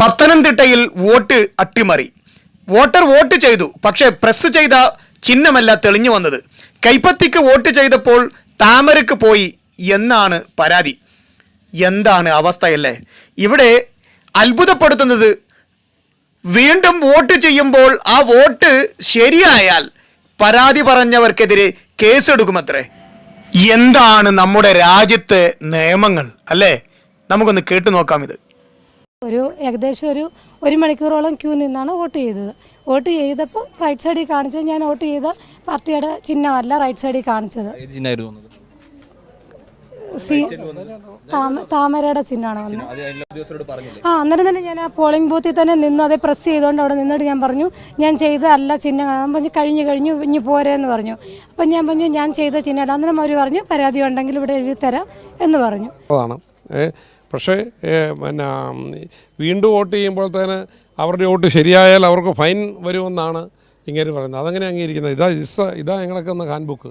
പത്തനംതിട്ടയിൽ വോട്ട് അട്ടിമറി. Voter vote ചെയ്തു പക്ഷേ പ്രസ് ചെയ്ത ചിഹ്നമല്ല തെളിഞ്ഞു വന്നത്. കൈപ്പത്തിക്ക് വോട്ട് ചെയ്തപ്പോൾ താമരക്ക് പോയി എന്നാണ് പരാതി. എന്താണ് അവസ്ഥയല്ലേ? ഇവിടെ അത്ഭുതപ്പെടുത്തുന്നത് വീണ്ടും വോട്ട് ചെയ്യുമ്പോൾ ആ വോട്ട് ശരിയായാൽ പരാതി പറഞ്ഞവർക്കെതിരെ കേസെടുക്കുമത്രേ. എന്താണ് നമ്മുടെ രാജ്യത്തെ നിയമങ്ങൾ? അല്ലേ? നമുക്കൊന്ന് കേട്ടു നോക്കാം ഇത്. ഒരു ഏകദേശം ഒരു ഒരു മണിക്കൂറോളം ക്യൂ നിന്നാണ് വോട്ട് ചെയ്തത്. വോട്ട് ചെയ്തപ്പോൾ റൈറ്റ് സൈഡിൽ കാണിച്ചത് ഞാൻ വോട്ട് ചെയ്ത പാർട്ടിയുടെ ചിഹ്നമല്ല റൈറ്റ് സൈഡിൽ കാണിച്ചത്. സി താമരയുടെ ചിഹ്നമാണ് വന്നത്. ആ അന്നേരം തന്നെ ഞാൻ ആ പോളിംഗ് ബൂത്തിൽ തന്നെ നിന്നു. അതേ പ്രസ് ചെയ്തുകൊണ്ട് അവിടെ നിന്നിട്ട് ഞാൻ പറഞ്ഞു ഞാൻ ചെയ്ത അല്ല ചിഹ്നം പറഞ്ഞു കഴിഞ്ഞു കഴിഞ്ഞു ഇനി പോരെന്ന് പറഞ്ഞു. അപ്പം ഞാൻ പറഞ്ഞു ഞാൻ ചെയ്ത ചിഹ്നം അന്നേരം അവർ പറഞ്ഞു പരാതി ഉണ്ടെങ്കിൽ ഇവിടെ എഴുതി തരാം എന്ന് പറഞ്ഞു. പക്ഷേ പിന്നെ വീണ്ടും വോട്ട് ചെയ്യുമ്പോൾ തന്നെ അവരുടെ വോട്ട് ശരിയായാൽ അവർക്ക് ഫൈൻ വരുമെന്നാണ് ഇങ്ങനെ പറയുന്നത്. അതങ്ങനെ അംഗീകരിക്കുന്നത്. ഇതാ ഇസ ഇതാ ഞങ്ങളൊക്കെ ഒന്ന് ഹാൻഡ് ബുക്ക്.